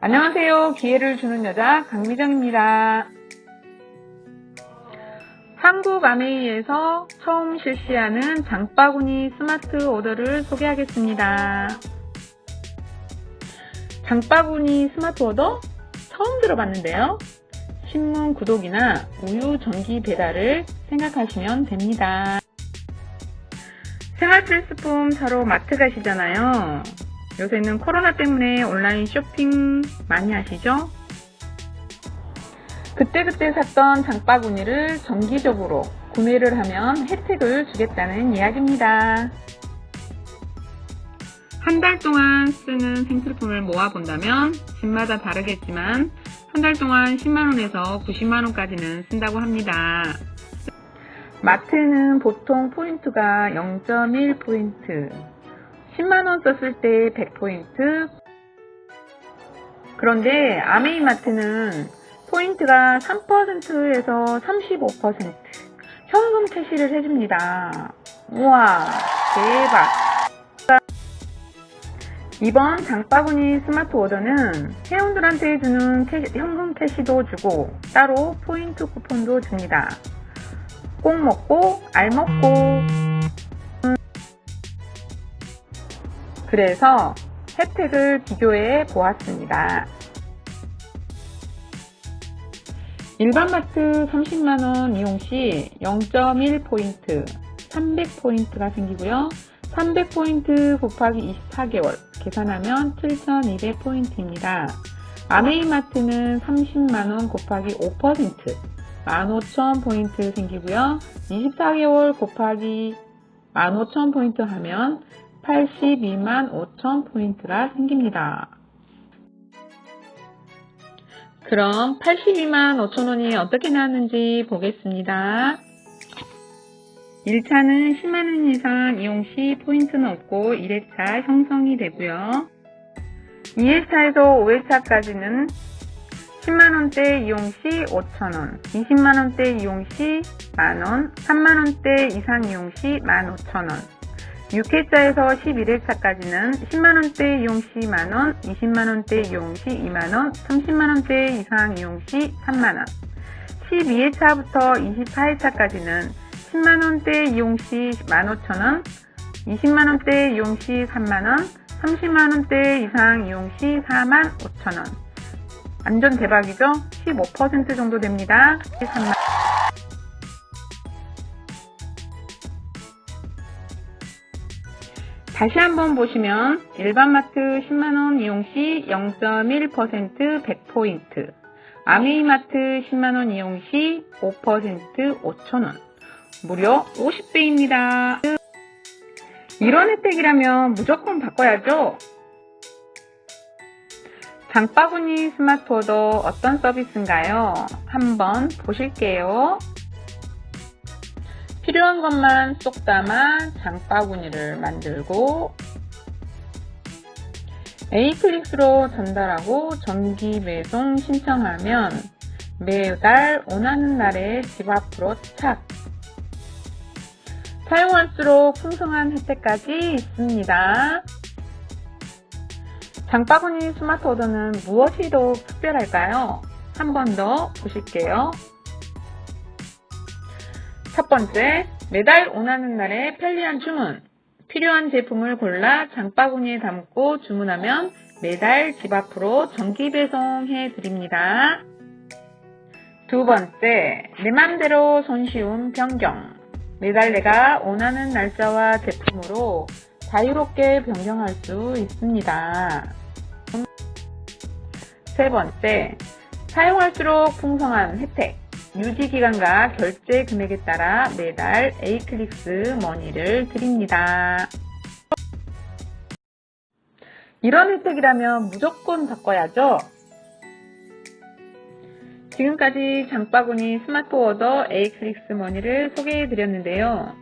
안녕하세요. 기회를 주는 여자 강미정입니다. 한국 아메이에서 처음 실시하는 장바구니 스마트 오더를 소개하겠습니다. 장바구니 스마트 오더 처음 들어봤는데요. 신문 구독이나 우유 전기 배달을 생각하시면 됩니다. 생활 필수품 사러 마트 가시잖아요. 요새는 코로나 때문에 온라인 쇼핑 많이 하시죠? 그때그때 샀던 장바구니를 정기적으로 구매를 하면 혜택을 주겠다는 이야기입니다. 한 달 동안 쓰는 생필품을 모아본다면 집마다 다르겠지만 한 달 동안 10만원에서 90만원까지는 쓴다고 합니다. 마트는 보통 포인트가 0.1포인트, 10만원 썼을 때 100포인트, 그런데 아메이마트는 포인트가 3%에서 35% 현금 캐시를 해줍니다. 우와, 대박! 이번 장바구니 스마트 오더는 회원들한테 주는 캐시- 현금 캐시도 주고 따로 포인트 쿠폰도 줍니다. 꼭 먹고 알 먹고 그래서 혜택을 비교해 보았습니다. 일반 마트 30만원 이용 시 0.1포인트 300포인트가 생기고요. 300포인트 곱하기 24개월 계산하면 7200포인트입니다. 아메이마트는 30만원 곱하기 5% 15,000포인트 생기고요. 24개월 곱하기 15,000포인트 하면 82만 5,000포인트가 생깁니다. 그럼 82만 5천 원이 어떻게 나왔는지 보겠습니다. 1차는 10만 원 이상 이용 시 포인트는 없고 1회차 형성이 되고요. 2회차에서 5회차까지는 10만원대 이용 시 5천원, 20만원대 이용 시 만원, 3만원대 이상 이용 시 15,000원, 6회차에서 11회차까지는 10만원대 이용 시 만원, 20만원대 이용 시 2만원, 30만원대 이상 이용 시 3만원, 12회차부터 24회차까지는 10만원대 이용 시 15,000원, 20만원대 이용 시 3만원, 30만원대 이상 이용 시 4만 5천원. 완전 대박이죠? 15% 정도 됩니다. 3만 다시 한번 보시면 일반 마트 10만원 이용 시 0.1% 100포인트, 아메이마트 10만원 이용 시 5% 5천원, 무려 50배입니다. 이런 혜택이라면 무조건 바꿔야죠. 장바구니 스마트 오더 어떤 서비스인가요? 한번 보실게요. 필요한 것만 쏙 담아 장바구니를 만들고 A클릭스로 전달하고 정기 배송 신청하면 매달 원하는 날에 집 앞으로 착 사용할수록 풍성한 혜택까지 있습니다. 장바구니 스마트 오더는 무엇이 더욱 특별할까요? 한 번 더 보실게요. 첫 번째, 매달 원하는 날에 편리한 주문. 필요한 제품을 골라 장바구니에 담고 주문하면 매달 집 앞으로 정기 배송해 드립니다. 두 번째, 내 맘대로 손쉬운 변경. 매달 내가 원하는 날짜와 제품으로 자유롭게 변경할 수 있습니다. 세 번째, 사용할수록 풍성한 혜택. 유지 기간과 결제 금액에 따라 매달 A클릭스 머니를 드립니다. 이런 혜택이라면 무조건 바꿔야죠. 지금까지 장바구니 스마트 오더 A클릭스 머니를 소개해 드렸는데요.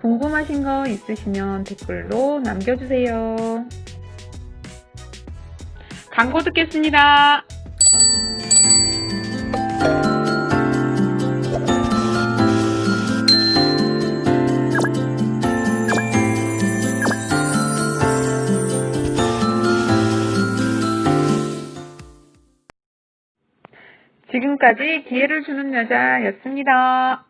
궁금하신 거 있으시면 댓글로 남겨주세요. 광고 듣겠습니다. 지금까지 기회를 주는 여자였습니다.